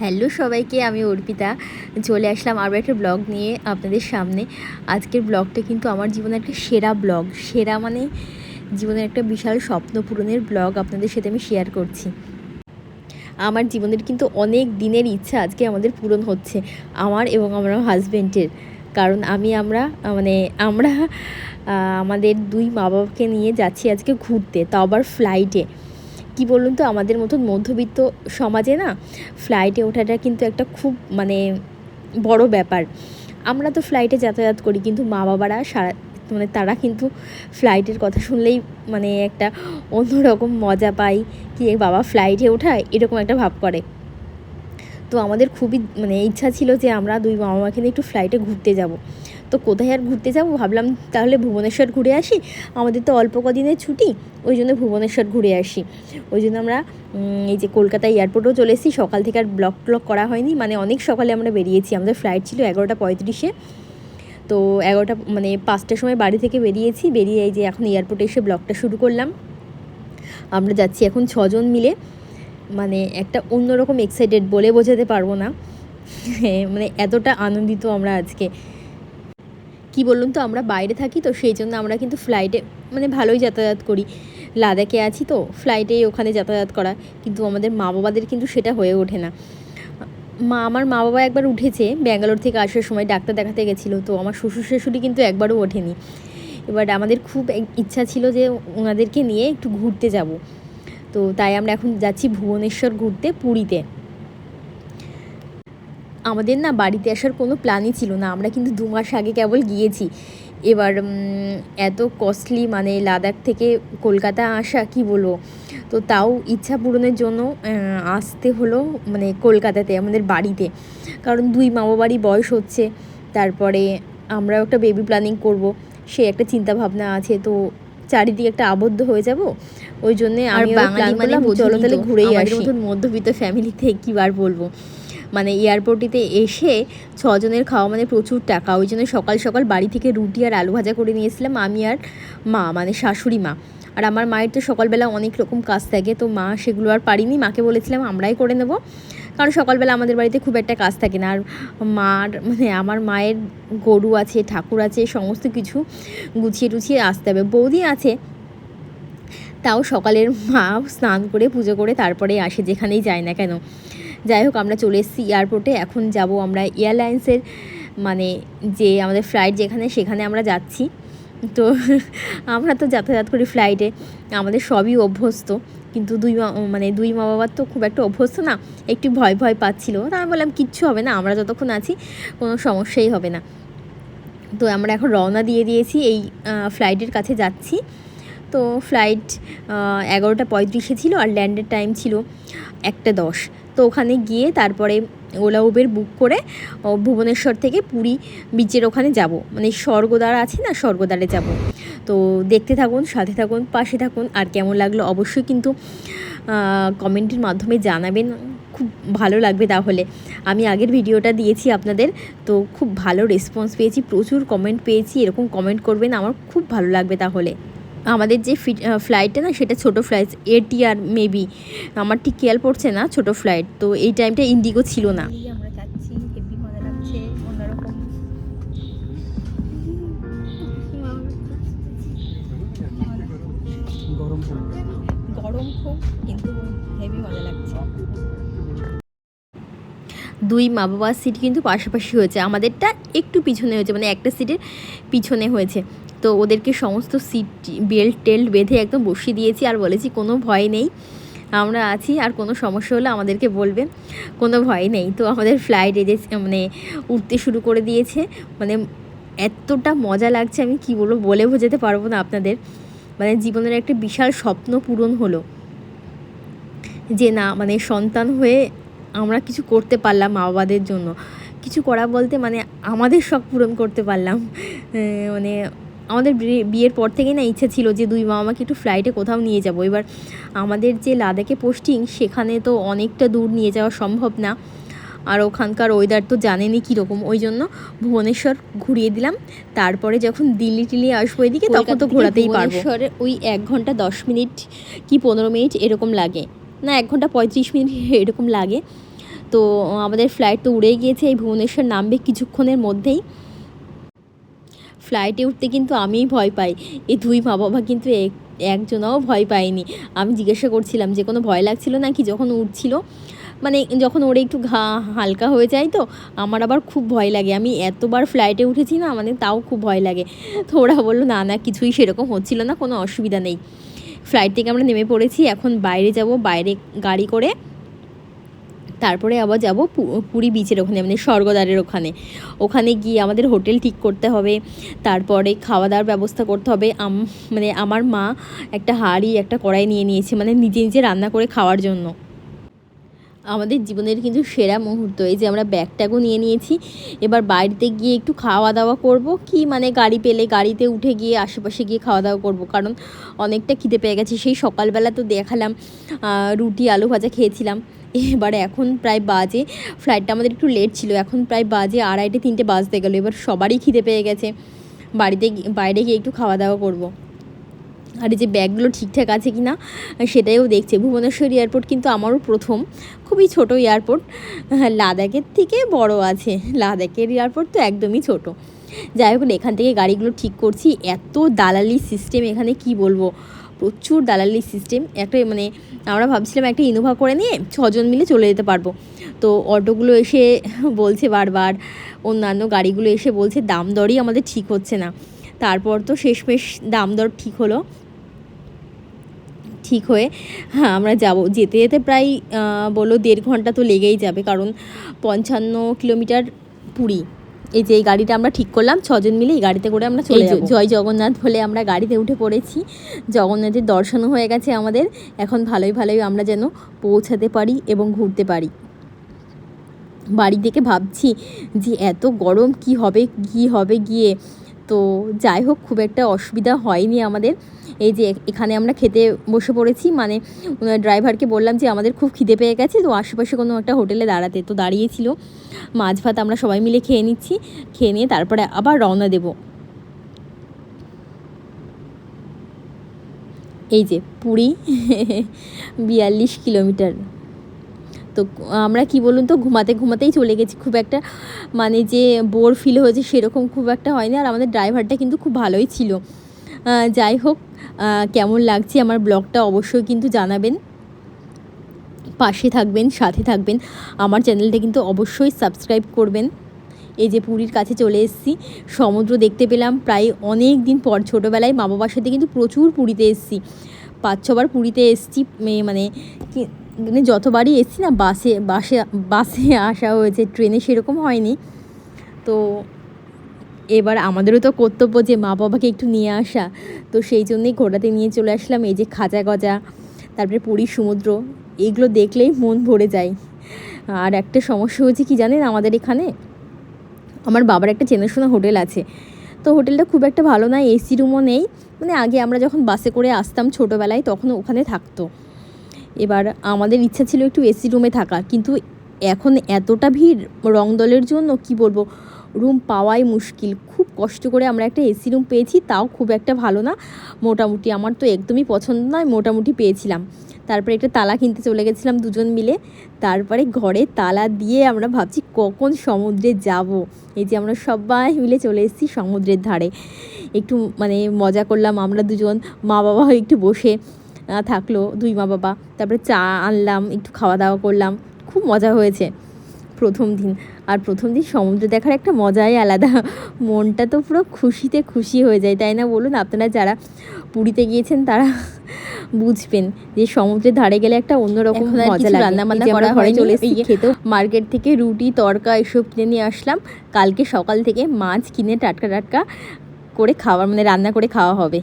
Hello সবাইকে, আমি অর্পিতা। চলে আসলাম আরও একটা ব্লগ নিয়ে আপনাদের সামনে। আজকের ব্লগটা কিন্তু আমার জীবনের একটা সেরা ব্লগ। সেরা মানে জীবনের একটা বিশাল স্বপ্ন পূরণের ব্লগ আপনাদের সাথে আমি শেয়ার করছি। আমার জীবনের কিন্তু অনেক দিনের ইচ্ছা আজকে আমাদের পূরণ হচ্ছে, আমার এবং আমার হাজব্যান্ডের কারণ আমি আমরা মানে আমরা আমাদের দুই মা বাবাকে নিয়ে যাচ্ছি আজকে ঘুরতে তাও আবার ফ্লাইটে কি বলুন তো, আমাদের মতন মধ্যবিত্ত সমাজে না ফ্লাইটে ওঠাটা কিন্তু একটা খুব মানে বড় ব্যাপার। আমরা তো ফ্লাইটে যাতায়াত করি, কিন্তু মা বাবারা সারা মানে তারা কিন্তু ফ্লাইটের কথা শুনলেই মানে একটা অন্যরকম মজা পায় কি বাবা ফ্লাইটে ওঠায়, এরকম একটা ভাব করে। তো আমাদের খুবই মানে ইচ্ছা ছিল যে আমরা দুই মা বাবাকে নিয়ে একটু ফ্লাইটে ঘুরতে যাব। তো কোথায় আর ঘুরতে যাব? ভাবলাম তাহলে ভুবনেশ্বর ঘুরে আসি। আমাদের তো অল্প কদিনের ছুটি, ওই জন্য ভুবনেশ্বর ঘুরে আসি। ওই জন্য আমরা এই যে কলকাতা এয়ারপোর্টেও চলে এসেছি। সকাল থেকে আর ব্লক ট্লক করা হয়নি। মানে অনেক সকালে আমরা বেরিয়েছি। আমাদের ফ্লাইট ছিল এগারোটা পঁয়ত্রিশে। তো এগারোটা মানে পাঁচটার সময় বাড়ি থেকে বেরিয়েছি। বেরিয়ে এই যে এখন এয়ারপোর্টে এসে ব্লগটা শুরু করলাম। আমরা যাচ্ছি এখন ছজন মিলে। মানে একটা অন্যরকম এক্সাইটেড বলে বোঝাতে পারব না। মানে এতটা আনন্দিত আমরা আজকে। কি বলুন তো, আমরা বাইরে থাকি তো সেই জন্য আমরা কিন্তু ফ্লাইটে মানে ভালোই যাতায়াত করি। লাদাখে আছি তো ফ্লাইটে ওখানে যাতায়াত করা। কিন্তু আমাদের মা বাবাদের কিন্তু সেটা হয়ে ওঠে না। মা, আমার মা বাবা একবার উঠেছে, ব্যাঙ্গালোর থেকে আসার সময় ডাক্তার দেখাতে গেছিল। তো আমার শ্বশুর শাশুড়ি কিন্তু একবারও ওঠেনি। এবার আমাদের খুব ইচ্ছা ছিল যে ওনাদেরকে নিয়ে একটু ঘুরতে যাব। তো তাই আমরা এখন যাচ্ছি ভুবনেশ্বর ঘুরতে পুরীতে। আমাদের না বাড়িতে আসার কোনো প্ল্যানই ছিল না। আমরা কিন্তু দু মাস আগে কেবল গিয়েছি। এবার এত কস্টলি মানে লাদাখ থেকে কলকাতা আসা কি বলব? তো তাও ইচ্ছা পূরণের জন্য আসতে হলো মানে কলকাতাতে আমাদের বাড়িতে। কারণ দুই মামা বাড়ি বয়স হচ্ছে তারপরে আমরাও একটা বেবি প্ল্যানিং করব। সে একটা চিন্তা ভাবনা আছে তো চারিদিকে একটা আবদ্ধ হয়ে যাব। ওই জন্যে আর বাঙালি মানে চলো তাহলে ঘুরেই আসি। মধ্যবিত্ত ফ্যামিলিতে কি আর বলব? মানে এয়ারপোর্টেতে এসে ছজনের খাওয়া মানে প্রচুর টাকা। ওই জন্য সকাল সকাল বাড়ি থেকে রুটি আর আলু ভাজা করে নিয়েছিলাম আমি আর মা মানে শাশুড়ি মা। আর আমার মায়ের তো সকালবেলা অনেক রকম কাজ থাকে, তো মা সেগুলো আর পারিনি। মাকে বলেছিলাম আমরাই করে নেব। কারণ সকালবেলা আমাদের বাড়িতে খুব একটা কাজ থাকে না। আর মার মানে আমার মায়ের গরু আছে, ঠাকুর আছে, সমস্ত কিছু গুছিয়ে টুছিয়ে আসতে হবে। বৌদি আছে, তাও সকালের মা স্নান করে, পুজো করে তারপরে আসে, যেখানেই যায় না কেন। যাই হোক, আমরা চলে এসেছি এয়ারপোর্টে এখন যাব আমরা এয়ারলাইন্সের মানে যে আমাদের ফ্লাইট যেখানে, সেখানে আমরা যাচ্ছি। তো আমরা তো যাতায়াত করি ফ্লাইটে আমাদের সবই অভ্যস্ত। কিন্তু দুই মা মানে দুই মা বাবার তো খুব একটা অভ্যস্ত না। একটু ভয় ভয় পাচ্ছিল। তা আমি বললাম, কিচ্ছু হবে না, আমরা যতক্ষণ আছি, কোনো সমস্যাই হবে না। তো আমরা এখন রওনা দিয়ে দিয়েছি এই ফ্লাইটের কাছে যাচ্ছি। তো ফ্লাইট এগারোটা পঁয়ত্রিশে ছিল আর ল্যান্ডের টাইম ছিল একটা দশ। তো ওখানে গিয়ে তারপরে ওলা উবের বুক করে ভুবনেশ্বর থেকে পুরী বিচের ওখানে যাব। মানে স্বর্গদ্বার আছে না, স্বর্গদ্বারে যাব। তো দেখতে থাকুন, সাথে থাকুন, পাশে থাকুন আর কেমন লাগল অবশ্যই কিন্তু কমেন্টের মাধ্যমে জানাবেন। খুব ভালো লাগবে তাহলে। আমি আগের ভিডিওটা দিয়েছি আপনাদের, তো খুব ভালো রেসপন্স পেয়েছি, প্রচুর কমেন্ট পেয়েছি, এরকম কমেন্ট করবেন, আমার খুব ভালো লাগবে তাহলে। আমাদের যে ফ্লাইটটা না সেটা ছোট ফ্লাইট এটিআর মেবি আমার ঠিক খেয়াল পড়ছে না ছোট ফ্লাইট তো এই টাইমটা ইন্ডিগো ছিল না। আমরা যাচ্ছি হেভি মজা লাগছে অন্যরকম। গরম গরম খুব কিন্তু হেভি মজা লাগছে। দুই মা বাবার সিট কিন্তু পাশাপাশি হয়েছে। আমাদেরটা একটু পিছনে হয়েছে মানে একটা সিটের পিছনে হয়েছে। তো ওদেরকে সমস্ত সিট বেল্ট টেল্ট বেঁধে একদম বসিয়ে দিয়েছি আর বলেছি, কোনো ভয় নেই, আমরা আছি আর কোনো সমস্যা হলে আমাদেরকে বলবে। কোনো ভয় নেই। তো আমাদের ফ্লাইট এজে মানে উঠতে শুরু করে দিয়েছে। মানে এতটা মজা লাগছে, আমি কি বলব, বলে বোঝাতে পারব না আপনাদের। মানে জীবনের একটা বিশাল স্বপ্ন পূরণ হলো। যে না মানে সন্তান হয়ে আমরা কিছু করতে পারলাম মা বাবাদের জন্য। কিছু করা বলতে মানে আমাদের শখ পূরণ করতে পারলাম। মানে আমাদের বিয়ে- বিয়ের পর থেকেই না ইচ্ছে ছিল যে দুই মা আমাকে একটু ফ্লাইটে কোথাও নিয়ে যাব। এবার আমাদের যে লাদাখে পোস্টিং সেখানে তো অনেকটা দূর নিয়ে যাওয়া সম্ভব না। আর ওখানকার ওয়েদার তো জানেনি কীরকম। ওই জন্য ভুবনেশ্বর ঘুরিয়ে দিলাম। তারপরে যখন দিল্লি টিল্লি আসব এদিকে তখন তো ঘোরাতেই পারব। ওই এক ঘণ্টা দশ মিনিট কি পনেরো মিনিট এরকম লাগে। না এক ঘণ্টা পঁয়ত্রিশ মিনিট এরকম লাগে। তো তো আমাদের ফ্লাইট তো উড়ে গিয়েছে। এই ভুবনেশ্বর নামবে কিছুক্ষণের মধ্যেই। ফ্লাইটে উঠতে কিন্তু আমিই ভয় পাই। এই দুই মা বাবা কিন্তু এক- একজনাও ভয় পায়নি। আমি জিজ্ঞাসা করছিলাম যে, কোনো ভয় লাগছিল নাকি? যখন উঠছিল মানে যখন ওরে একটু ঘা হালকা হয়ে যায় তো, আমার আবার খুব ভয় লাগে। আমি এতবার ফ্লাইটে উঠেছি না মানে তাও খুব ভয় লাগে। তো ওরা বলল, না না, কিছুই সেরকম হচ্ছিল না, কোনো অসুবিধা নেই। ফ্লাইট থেকে আমরা নেমে পড়েছি, এখন বাইরে যাব, বাইরে গাড়ি করে তারপরে আবার যাব পুরী বিচের ওখানে মানে স্বর্গদ্বারের ওখানে। ওখানে গিয়ে আমাদের হোটেল ঠিক করতে হবে, তারপরে খাওয়া দাওয়ার ব্যবস্থা করতে হবে। আম মানে আমার মা একটা হাঁড়ি, একটা কড়াই নিয়ে নিয়েছে মানে নিজে নিজে রান্না করে খাওয়ার জন্য। আমাদের জীবনের কিন্তু সেরা মুহূর্ত, এই যে আমরা ব্যাগ ট্যাগও নিয়ে নিয়েছি। এবার বাড়িতে গিয়ে একটু খাওয়া দাওয়া করব, কি মানে গাড়ি পেলে গাড়িতে উঠে গিয়ে আশেপাশে গিয়ে খাওয়া দাওয়া করব, কারণ অনেকটা খিদে পেয়ে গেছে। সেই সকালবেলা তো দেখালাম রুটি, আলু ভাজা খেয়েছিলাম। এবারে এখন প্রায় বাজে ফ্লাইটটা আমাদের একটু লেট ছিল, এখন প্রায় বাজে আড়াইটে, তিনটে বাজতে গেলো, এবার সবারই খিদে পেয়ে গেছে। বাড়িতে বাইরে গিয়ে একটু খাওয়া দাওয়া করব। আর এই যে ব্যাগগুলো ঠিকঠাক আছে কি না সেটাইও দেখছে। ভুবনেশ্বর এয়ারপোর্ট কিন্তু আমারও প্রথম, খুবই ছোট এয়ারপোর্ট লাদাখের থেকে বড় আছে। লাদাখের এয়ারপোর্ট তো একদমই ছোট। যাই হোক, এখান থেকে গাড়িগুলো ঠিক করছি। এত দালালি সিস্টেম এখানে কি বলব? প্রচুর দালালি সিস্টেম একটা মানে আমরা ভাবছিলাম একটা ইনোভা করে নিয়ে ছজন মিলে চলে যেতে পারব। তো অটোগুলো এসে বলছে বারবার, অন্যান্য গাড়িগুলো এসে বলছে দাম দরই আমাদের ঠিক হচ্ছে না। তারপর তো শেষমেশ দাম দর ঠিক হলো। ঠিক হয়ে হ্যাঁ আমরা যাব। যেতে যেতে প্রায় বলো দেড় ঘণ্টা তো লেগেই যাবে, কারণ পঞ্চান্ন কিলোমিটার পুরী। এই যে এই গাড়িটা আমরা ঠিক করলাম ছজন মিলে এই গাড়িতে করে আমরা চলে যাব। জয় জগন্নাথ বলে আমরা গাড়িতে উঠে পড়েছি। জগন্নাথের দর্শনও হয়ে গেছে আমাদের। এখন ভালোই ভালোই আমরা যেন পৌঁছাতে পারি এবং ঘুরতে পারি। বাড়ি থেকে ভাবছি যে এত গরম কি হবে কি হবে গিয়ে? তো যাই হোক, খুব একটা অসুবিধা হয়নি আমাদের। এই যে এখানে আমরা খেতে বসে পড়েছি মানে ড্রাইভারকে বললাম যে আমাদের খুব খিদে পেয়ে গেছে, তো আশেপাশে কোনো একটা হোটেলে দাঁড়াতে, তো দাঁড়িয়েছিল। মাছ ভাত আমরা সবাই মিলে খেয়ে নিচ্ছি, খেয়ে নিয়ে তারপরে আবার রওনা দেব। এই যে পুরী, বিয়াল্লিশ কিলোমিটার। তো আমরা কি বলুন তো, ঘুমাতে ঘুমাতেই চলে গেছি। খুব একটা মানে যে বোর ফিল হয়েছে সেরকম খুব একটা হয়নি। আর আমাদের ড্রাইভারটা কিন্তু খুব ভালোই ছিল। যাই হোক কেমন লাগছে আমার ব্লগটা অবশ্যই কিন্তু জানাবেন। পাশে থাকবেন, সাথে থাকবেন। আমার চ্যানেলটা কিন্তু অবশ্যই সাবস্ক্রাইব করবেন। এই যে পুরীর কাছে চলে এসেছি। সমুদ্র দেখতে পেলাম। প্রায় অনেক দিন পর ছোটোবেলায় মা বাবার সাথে কিন্তু প্রচুর পুরীতে এসেছি। পাঁচ ছবার পুরীতে এসেছি মানে মানে যতবারই এসেছি না, বাসে বাসে বাসে আসা হয়েছে, ট্রেনে সেরকম হয়নি। তো এবার আমাদেরও তো কর্তব্য যে মা বাবাকে একটু নিয়ে আসা। তো সেই জন্যেই ঘোরাতে নিয়ে চলে আসলাম, এই যে খাজা গজা, তারপরে পুরী সমুদ্র, এগুলো দেখলেই মন ভরে যায়। আর একটা সমস্যা হয়েছে কি জানেন আমাদের এখানে? আমার বাবার একটা চেনাশোনা হোটেল আছে। তো হোটেলটা খুব একটা ভালো না, এসি রুমও নেই। মানে আগে আমরা যখন বাসে করে আসতাম ছোটোবেলায়, তখন ওখানে থাকতো। এবার আমাদের ইচ্ছা ছিল একটু এসি রুমে থাকা কিন্তু এখন এতটা ভিড় রং দলের জন্য, কি বলব? রুম পাওয়াই মুশকিল। খুব কষ্ট করে আমরা একটা এসি রুম পেয়েছি, তাও খুব একটা ভালো না। মোটামুটি আমার তো একদমই পছন্দ নয়, মোটামুটি পেয়েছিলাম। তারপরে একটা তালা কিনতে চলে গেছিলাম দুজন মিলে। তারপরে ঘরে তালা দিয়ে আমরা ভাবছি, কখন সমুদ্রে যাব? এই যে আমরা সবাই মিলে চলে এসেছি সমুদ্রের ধারে। একটু মানে মজা করলাম আমরা দুজন মা বাবা একটু বসে। থাকল দুই মা বাবা। তারপরে চা আনলাম একটু খাওয়া দাওয়া করলাম। খুব মজা হয়েছে প্রথম দিন। আর প্রথম দিন সমুদ্র দেখার একটা মজাই আলাদা। মনটা তো পুরো খুশিতে খুশি হয়ে যায় তাই না? বলুন আপনারা যারা পুরীতে গিয়েছেন তারা বুঝবেন যে সমুদ্রের ধারে গেলে একটা অন্যরকম মজা লাগে। করা ঘরে চলে এসেছি। খেতেও মার্কেট থেকে রুটি তরকা এসব কিনে নিয়ে আসলাম। কালকে সকাল থেকে মাছ কিনে টাটকা টাটকা করে খাওয়ার মানে রান্না করে খাওয়া হবে।